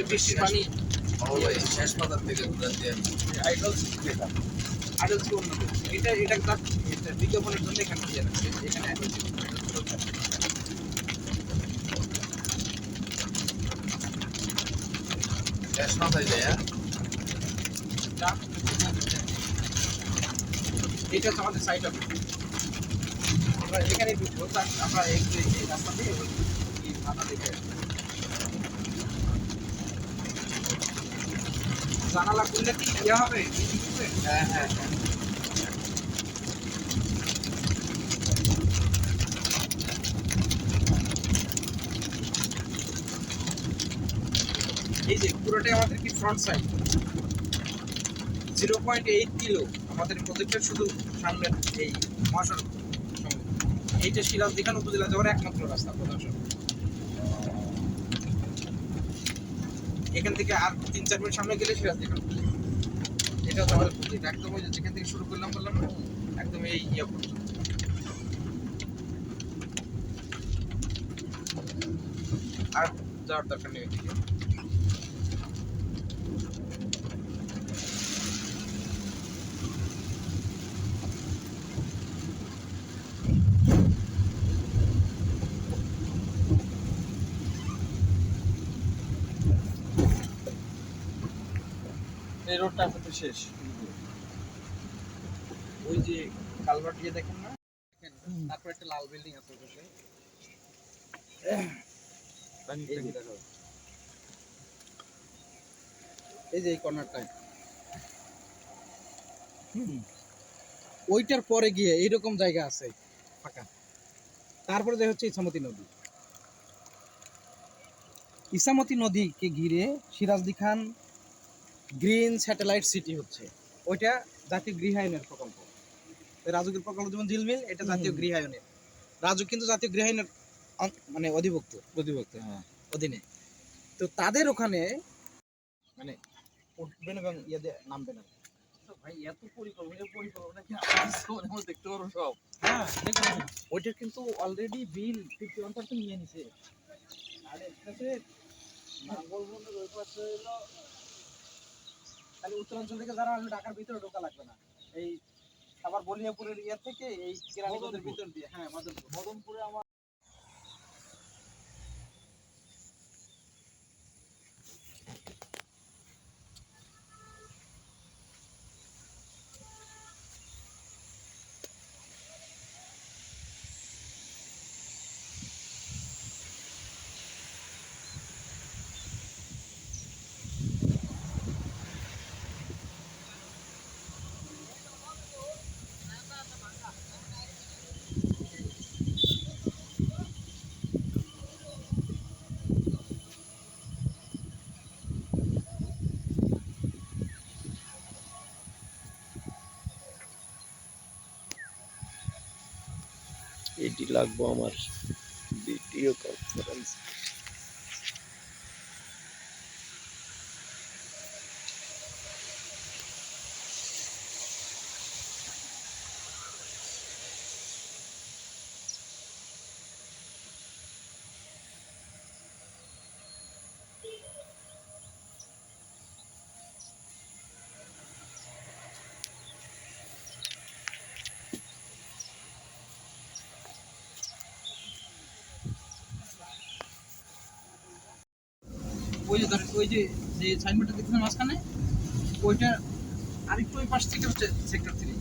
এগুলো বৃষ্টির পানি শেষ পাতার থেকে ঘুরান দিয়ে আইডল এটা এটা এটা তার বিজ্ঞাপনের জন্য এখানে এখানে শেষ মাথায় যায় এটা হচ্ছে আমাদের সাইড অফ আমরা এখানে ঢুকবো আমরা এই রাস্তা দিয়ে দেখে জানালা খুললে কি ইয়ে হবে হ্যাঁ হ্যাঁ হ্যাঁ এই যে পুরোটাই আমাদের কি front side zero point eight kilo আমাদের প্রজেক্টের শুধু সামনে এই মহাসড়ক। এইটা সিরাজ দিখান উপজেলা যাওয়ার একমাত্র রাস্তা সড়ক। এখান থেকে আর তিন, চার মিনিট সামনে গেলে সিরাজ দেখুন। এটা হচ্ছে আমাদের প্রজেক্ট একদম ওই যেখান থেকে শুরু করলাম বললাম না, একদম এই ইয়ে পর্যন্ত। আর যাওয়ার দরকার নেই এই রোডটা কিন্তু শেষ। ওই যে কালভার্ট দিয়ে দেখেন না? তারপর একটা লাল বিল্ডিং আছে পাশে। এই যে এই কর্নারটায় ওইটার পরে গিয়ে এইরকম জায়গা আছে ফাঁকা। তারপরে হচ্ছে ইছামতি নদী। ইসামতি নদীকে ঘিরে Sirajdi Khan green satellite city হচ্ছে। ওইটা জাতীয় গৃহায়নের প্রকল্প। রাজুকের প্রকল্প যেমন ঝিলমিল এটা জাতীয় গৃহায়নের। রাজু কিন্তু জাতীয় গৃহায়নের মানে অধিভুক্ত প্রতিভক্ত হ্যাঁ। অধীনে। তো তাদের ওখানে মানে উঠবেন এবং ইয়ে দিয়ে নামবেন আর ভাই এত পরিকল্পনা পরিকল্পনা কি আমরা দেখতে পারব সব? হ্যাঁ কিন্তু already bill fifty one percent নিয়ে নিছে। আর এটাতে নাঙ্গলবন্দের ওই পাশে হলো তাহলে উত্তরাঞ্চল থেকে যারা আসবে ঢাকার ভিতরে ঢোকা লাগবে না। এই আবার বলিয়াপুরের ইয়ে থেকে এই কেরানীগঞ্জের ভিতর দিয়ে হ্যাঁ মাদনপুর। মদনপুরে আমার এটি লাগবো আমার ভিডিও কনফারেন্স ওই যে ধরেন, ওই যে যে সাইনবোর্ডটা দেখছেন মাঝখানে ওইটা আরেকটু ওই পাশ থেকে হচ্ছে সেক্টর থ্রি